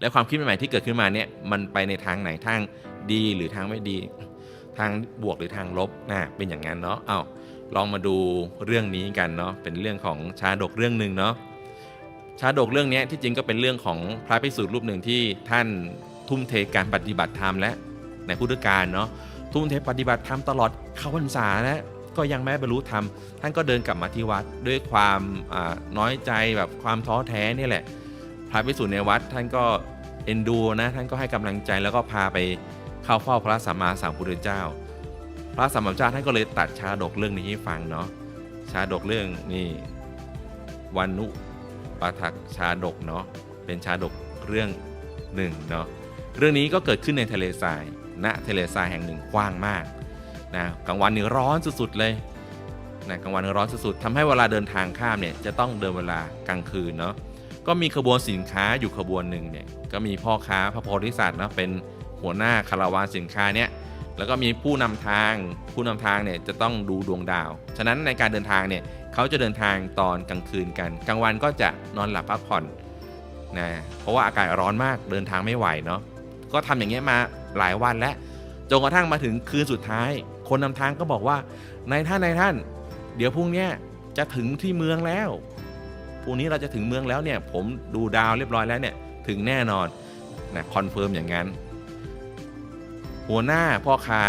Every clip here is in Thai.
และความคิดใหม่ๆที่เกิดขึ้นมาเนี่ยมันไปในทางไหนทางดีหรือทางไม่ดี ทางบวกหรือทางลบนะเป็นอย่างนั้นเนาะเอาลองมาดูเรื่องนี้กันเนาะเป็นเรื่องของชาดกเรื่องหนึ่งเนาะชาดกเรื่องนี้ที่จริงก็เป็นเรื่องของพระภิกษุรูปหนึ่งที่ท่านทุ่มเทการปฏิบัติธรรมและในพุทธกาลเนาะทุ่มเทปฏิบัติธรรมตลอดเข้าพรรษานะก็ยังไม่บรรลุธรรมท่านก็เดินกลับมาที่วัดด้วยความน้อยใจแบบความท้อแท้นี่แหละ พระภิกษุในวัดท่านก็เอ็นดูนะท่านก็ให้กำลังใจแล้วก็พาไปเข้าเฝ้าพระสัมมาสัมพุทธเจ้า พระสัมมาสัมพุทธเจ้าท่านก็เลยตัดชาดกเรื่องนี้ให้ฟังเนาะชาดกเรื่องนี่วันุปทักชาดกเนาะเป็นชาดกเรื่องหนึ่งเนาะเรื่องนี้ก็เกิดขึ้นในทะเลทรายณทะเลทรายแห่งหนึ่งกว้างมากนะกลางวันนี่ร้อนสุดๆเลยนะกลางวันร้อนสุดๆทำให้เวลาเดินทางข้ามเนี่ยจะต้องเดินเวลากลางคืนเนาะ ก็มีขบวนสินค้าอยู่ขบวนหนึ่งเนี่ยก็มีพ่อค้าพระโพธิสัตว์นะเป็นหัวหน้าคาราวานสินค้าเนี่ยแล้วก็มีผู้นำทางผู้นำทางเนี่ยจะต้องดูดวงดาว ฉะนั้นในการเดินทางเนี่ยเขาจะเดินทางตอนกลางคืนกันกลางวันก็จะนอนหลับพักผ่อนนะเพราะว่าอากาศร้อนมากเดินทางไม่ไหวเนาะก็ทำอย่างเงี้ยมาหลายวันแล้วจนกระทั่งมาถึงคืนสุดท้าย คนนำทางก็บอกว่านายท่านนายท่าน เดี๋ยวพรุ่งเนี้ยจะถึงที่เมืองแล้ว พรุ่งนี้เราจะถึงเมืองแล้วเนี่ยผมดูดาวเรียบร้อยแล้วเนี่ยถึงแน่นอนนะคอนเฟิร์มอย่างนั้น หัวหน้าพ่อค้า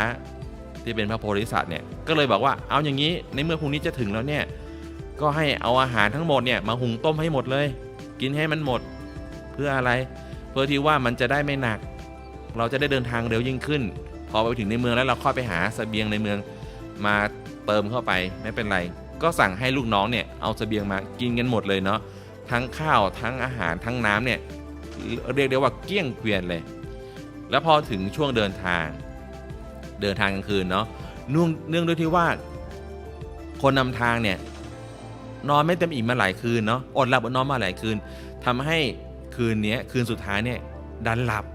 ที่เป็นพระโพธิสัตว์เนี่ยก็เลยบอกว่าเอาอย่างนี้ในเมื่อพรุ่งนี้จะถึงแล้วเนี่ยก็ให้เอาอาหารทั้งหมดเนี่ยมาหุงต้มให้หมดเลย กินให้มันหมดเพื่ออะไร เพื่อที่ว่ามันจะได้ไม่หนัก เราจะได้เดินทางเร็วยิ่งขึ้น พอไปถึงในเมืองแล้วเราค่อยไปหาเสบียงในเมืองมาเติมเข้าไปไม่เป็นไร ก็สั่งให้ลูกน้องเนี่ยเอาเสบียงมากินกันหมดเลยเนาะทั้งข้าวทั้งอาหารทั้งน้ำเนี่ยเรียกได้ว่าเกลี้ยงเกวียนเลย แล้วพอถึงช่วงเดินทาง เดินทางกลางคืนเนาะเนื่องเนื่องด้วยที่ว่า คนนำทางเนี่ยนอนไม่เต็มอิ่มมาหลายคืนเนาะอดหลับอดนอนมาหลายคืนทำให้คืนนี้คืนสุดท้ายเนี่ยดันหลับ